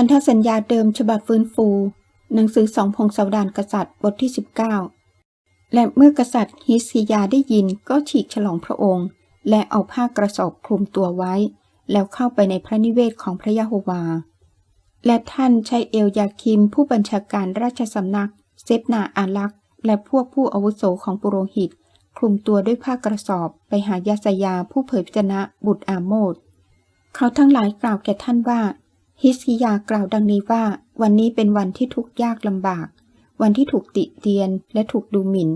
พันธสัญญาเดิมฉบับฟื้นฟู หนังสือสองพงศาวดารกษัตริย์บทที่ 19 และเมื่อกษัตริย์ฮิสกิยาได้ยินก็ฉีกฉลองพระองค์ และเอาผ้ากระสอบคลุมตัวไว้ แล้วเข้าไปในพระนิเวศของพระยะโฮวา และท่านใช้เอลยาคิมผู้บัญชาการราชสำนัก เซฟนาอาลักษ์และพวกผู้อาวุโสของปุโรหิต คลุมตัวด้วยผ้ากระสอบไปหายาสยาผู้เผยพระชนะบุตรอาโมดเขาทั้งหลายกล่าวแก่ท่านว่า ฮิสกิยากล่าวดังนี้ว่า วันนี้เป็นวันที่ทุกข์ยากลำบาก วันที่ถูกติเตียนและถูกดูหมิ่น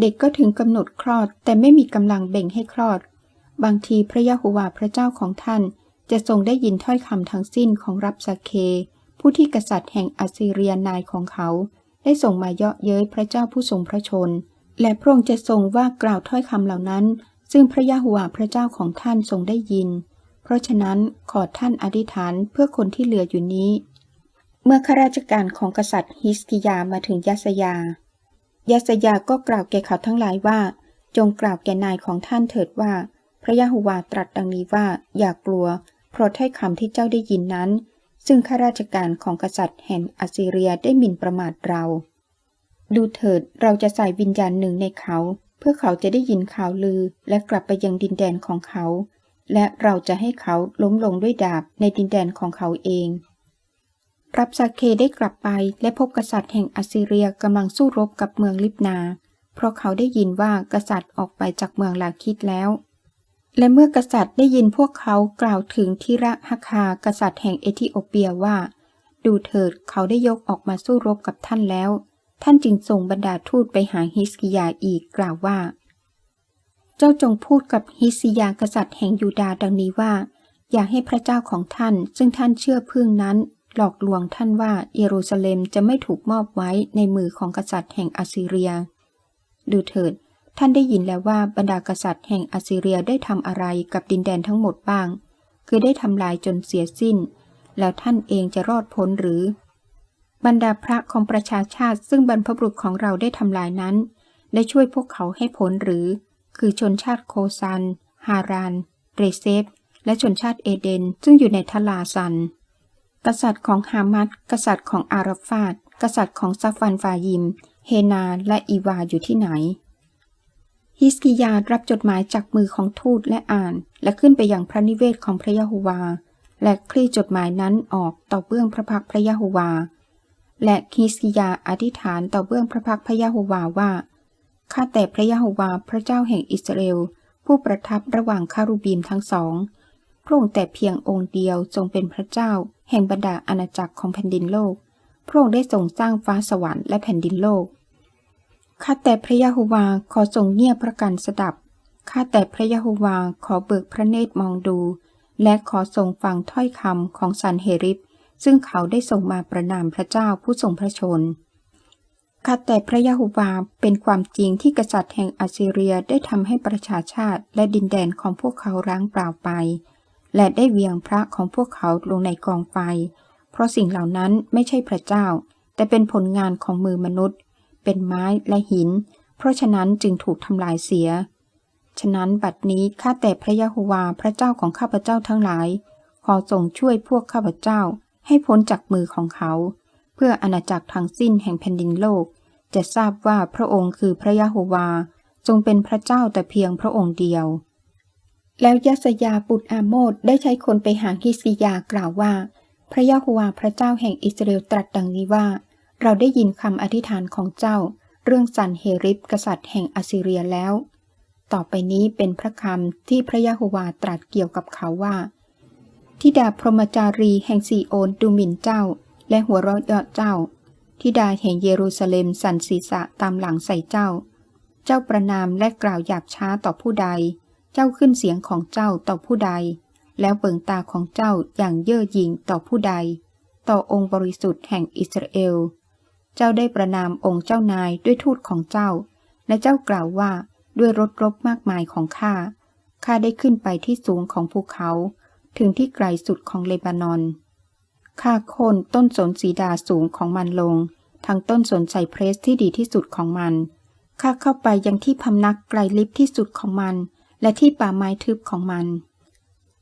เด็กก็ถึงกำหนดคลอด แต่ไม่มีกำลังเบ่งให้คลอด บางทีพระยะโฮวาพระเจ้าของท่าน จะทรงได้ยินถ้อยคำทั้งสิ้นของรับสาเค ผู้ที่กษัตริย์แห่งอัสซีเรียนายของเขา ได้ส่งมาเยาะเย้ยพระเจ้าผู้ทรงพระชน และพระองค์จะทรงว่ากล่าวถ้อยคำเหล่านั้น ซึ่งพระยะโฮวาพระเจ้าของท่านทรงได้ยิน เพราะฉะนั้นขอท่านอธิษฐานเพื่อคนที่เหลืออยู่นี้ เมื่อข้าราชการของกษัตริย์ฮิสกิยามาถึงยัสยายัสยาก็กล่าวแก่เขาทั้งหลายว่า จงกล่าวแก่นายของท่านเถิดว่า พระยะโฮวาตรัสดังนี้ว่าอย่ากลัว เพราะถ้อยคำที่เจ้าได้ยินนั้น ซึ่งข้าราชการของกษัตริย์แห่งอัสซีเรียได้หมิ่นประมาทเรา ดูเถิดเราจะใส่วิญญาณหนึ่งในเขา เพื่อเขาจะได้ยินข่าวลือและกลับไปยังดินแดนของเขา และเราจะให้เขาล้มลงด้วยดาบในดินแดนของเขาเองรับซาเคได้กลับไปและพบกษัตริย์แห่งอัสซีเรียกำลังสู้รบกับเมืองลิบนา เพราะเขาได้ยินว่ากษัตริย์ออกไปจากเมืองลาคิดแล้ว และเมื่อกษัตริย์ได้ยินพวกเขากล่าวถึงทิระฮคากษัตริย์แห่งเอธิโอเปียว่า ดูเถิดเขาได้ยกออกมาสู้รบกับท่านแล้ว ท่านจึงส่งบรรดาทูตไปหาฮิสกิยาอีกกล่าวว่า เจ้าจงพูดกับฮิสกิยากษัตริย์แห่งยูดาห์ดังนี้ว่า อย่าให้พระเจ้าของท่าน ซึ่งท่านเชื่อพึ่งนั้น หลอกลวงท่านว่าเยรูซาเล็มจะไม่ถูกมอบไว้ในมือของกษัตริย์แห่งอัสซีเรีย ดูเถิด ท่านได้ยินแล้วว่าบรรดากษัตริย์แห่งอัสซีเรียได้ทำอะไรกับดินแดนทั้งหมดบ้าง คือได้ทำลายจนเสียสิ้น แล้วท่านเองจะรอดพ้นหรือ บรรดาพระของประชาชาติซึ่งบรรพบุรุษของเราได้ทำลายนั้นได้ช่วยพวกเขาให้พ้นหรือ คือชนชาติโคซัน ฮาราน เรเซฟ และชนชาติเอเดน ซึ่งอยู่ในทลาซัน กษัตริย์ของฮามัดกษัตริย์ของอารฟาดกษัตริย์ของซาฟันฟายิม เฮนา และอีวาอยู่ที่ไหน ฮิสกิยารับจดหมายจากมือของทูตและอ่าน และขึ้นไปยังพระนิเวศของพระยะโฮวา และคลี่จดหมายนั้นออกต่อเบื้องพระพักพระยะโฮวา และฮิสกิยาอธิษฐานต่อเบื้องพระพักพระยะโฮวาว่า ข้าแต่พระยะโฮวาพระเจ้าแห่งอิสราเอล ผู้ประทับระหว่างคารูบีมทั้งสอง พระองค์แต่เพียงองค์เดียวทรงเป็นพระเจ้า แห่งบรรดาอาณาจักรของแผ่นดินโลก พระองค์ได้ทรงสร้างฟ้าสวรรค์และแผ่นดินโลก ข้าแต่พระยะโฮวาขอทรงเงียบพระกันสดับ ข้าแต่พระยะโฮวาขอเบิกพระเนตรมองดู และขอทรงฟังถ้อยคำของสันเฮริบซึ่งเขาได้ส่งมาประนามพระเจ้าผู้ทรงพระชน ข้าแต่พระยะโฮวาเป็นความจริงที่กษัตริย์แห่งอัสซีเรียได้ทำให้ประชาชาติและดินแดนของพวกเขาร้างเปล่าไป และได้เวียงพระของพวกเขาลงในกองไฟ เพราะสิ่งเหล่านั้นไม่ใช่พระเจ้า แต่เป็นผลงานของมือมนุษย์ เป็นไม้และหิน เพราะฉะนั้นจึงถูกทำลายเสีย ฉะนั้นบัดนี้ข้าแต่พระยะโฮวาพระเจ้าของข้าพเจ้าทั้งหลาย ขอทรงช่วยพวกข้าพเจ้าให้พ้นจากมือของเขา พื่ออาณาจักรทั้งสิ้นแห่งแผ่นดินโลก จะทราบว่าพระองค์คือพระยะโฮวาทรงเป็นพระเจ้าแต่เพียงพระองค์เดียว แล้วยัสยาบุตรอาโมดได้ใช้คนไปหาฮิสิยากล่าวว่า พระยะโฮวาพระเจ้าแห่งอิสราเอลตรัสดังนี้ว่า เราได้ยินคำอธิษฐานของเจ้า เรื่องสันเฮริบกษัตริย์แห่งอัสซีเรียแล้ว ต่อไปนี้เป็นพระคำที่พระยะโฮวาตรัสเกี่ยวกับเขาว่าทิดาพรหมจารีแห่งซีโอนดูหมิ่นเจ้า และหัวเราะเยาะเจ้าทิดาแห่งเยรูซาเล็มสันศีรษะตามหลังใส่เจ้า เจ้าประนามและกล่าวหยาบช้าต่อผู้ใด เจ้าขึ้นเสียงของเจ้าต่อผู้ใด แล้วเบิงตาของเจ้าอย่างเย่อหยิ่งต่อผู้ใด ต่อองค์บริสุทธิ์แห่งอิสราเอล เจ้าได้ประนามองค์เจ้านายด้วยทูตของเจ้า และเจ้ากล่าวว่าด้วยรถรบมากมายของข้า ข้าได้ขึ้นไปที่สูงของภูเขา ถึงที่ไกลสุดของเลบานอน ข้าโค่นต้นสนสีดาสูงของมันลง ทั้งต้นสนไซเพรสที่ดีที่สุดของมัน ข้าเข้าไปยังที่พำนักไกลลิบที่สุดของมัน และที่ป่าไม้ทึบของมัน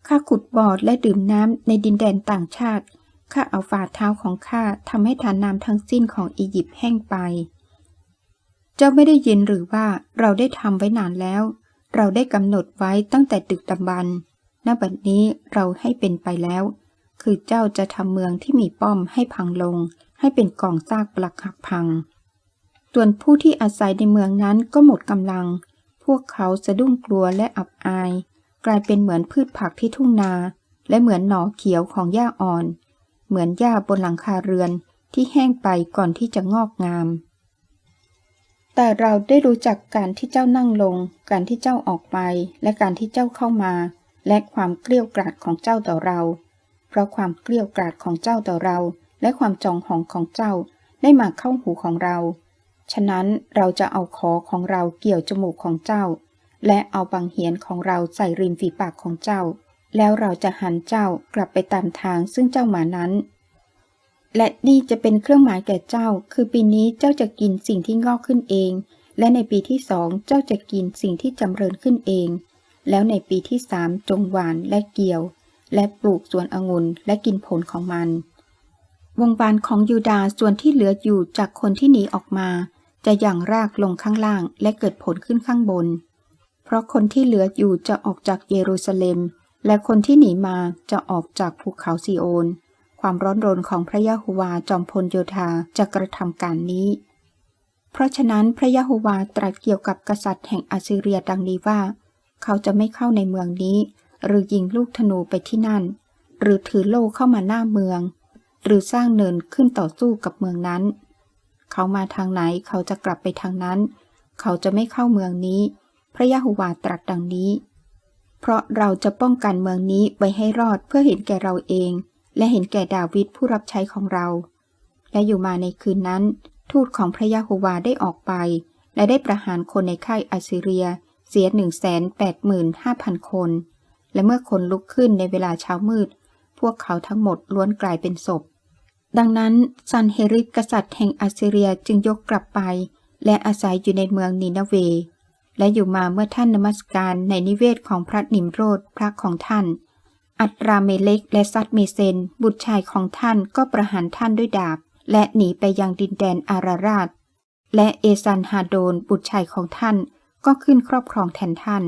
ข้าขุดบ่อและดื่มน้ำในดินแดนต่างชาติ ข้าเอาฝ่าเท้าของข้าทำให้ทานน้ำทั้งสิ้นของอียิปต์แห้งไป เจ้าไม่ได้ยินหรือว่าเราได้ทำไว้นานแล้ว เราได้กำหนดไว้ตั้งแต่ดึกดำบรรณบัดนี้เราให้เป็นไปแล้ว คือเจ้าจะทำเมืองที่มีป้อมให้พังลง ให้เป็นกองซากปลักหักพัง ส่วนผู้ที่อาศัยในเมืองนั้นก็หมดกำลัง พวกเขาสะดุ้งกลัวและอับอาย กลายเป็นเหมือนพืชผักที่ทุ่งนา และเหมือนหน่อเขียวของหญ้าอ่อน เหมือนหญ้าบนหลังคาเรือนที่แห้งไปก่อนที่จะงอกงาม แต่เราได้รู้จักการที่เจ้านั่งลง การที่เจ้าออกไป และการที่เจ้าเข้ามา และความเกลี้ยวกราดของเจ้าต่อเรา เพราะความเกลี้ยวกราดของเจ้าต่อเรา และความจองหองของเจ้าได้มาเข้าหูของเรา ฉะนั้นเราจะเอาคอของเราเกี่ยวจมูกของเจ้า และเอาบังเหียนของเราใส่ริมฝีปากของเจ้า แล้วเราจะหันเจ้ากลับไปตามทางซึ่งเจ้ามานั้น และนี่จะเป็นเครื่องหมายแก่เจ้า คือปีนี้เจ้าจะกินสิ่งที่งอกขึ้นเอง และในปีที่สองเจ้าจะกินสิ่งที่จำเริญขึ้นเอง แล้วในปีที่สามจงหวานและเกี่ยว และปลูกสวนองุ่นและกินผลของมัน วงวานของยูดาส่วนที่เหลืออยู่จากคนที่หนีออกมา จะยั่งรากลงข้างล่างและเกิดผลขึ้นข้างบน เพราะคนที่เหลืออยู่จะออกจากเยรูซาเล็ม และคนที่หนีมาจะออกจากภูเขาซีโอน ความร้อนรนของพระยะโฮวาจอมพลโยธาจะกระทำการนี้เพราะฉะนั้นพระยะโฮวาตรัสเกี่ยวกับกษัตริย์แห่งอาซิเรียดังนี้ว่า เขาจะไม่เข้าในเมืองนี้ หรือยิงลูกธนูไปที่นั่น หรือถือโล่เข้ามาหน้าเมือง หรือสร้างเนินขึ้นต่อสู้กับเมืองนั้น เขามาทางไหนเขาจะกลับไปทางนั้น เขาจะไม่เข้าเมืองนี้ พระยะโฮวาตรัสดังนี้ เพราะเราจะป้องกันเมืองนี้ไว้ให้รอดเพื่อเห็นแก่เราเอง และเห็นแก่ดาวิดผู้รับใช้ของเรา และอยู่มาในคืนนั้น ทูตของพระยะโฮวาได้ออกไป และได้ประหารคนในค่ายอาซิเรียเสียหนึ่งแสนแปดหมื่นห้าพันคน และเมื่อคนลุกขึ้นในเวลาเช้ามืด พวกเขาทั้งหมดล้วนกลายเป็นศพ ดังนั้นซันเฮริสกษัตริย์แห่งอาซิเรียจึงยกกลับไป และอาศัยอยู่ในเมืองนีนาเว และอยู่มาเมื่อท่านนมัสการในนิเวศของพระนิมโรธพระของท่าน อัตราเมเล็กและซัดเมเซน บุตรชายของท่านก็ประหารท่านด้วยดาบ และหนีไปยังดินแดนอาราราช และเอซันฮาโดนบุตรชายของท่านก็ขึ้นครอบครองแทนท่าน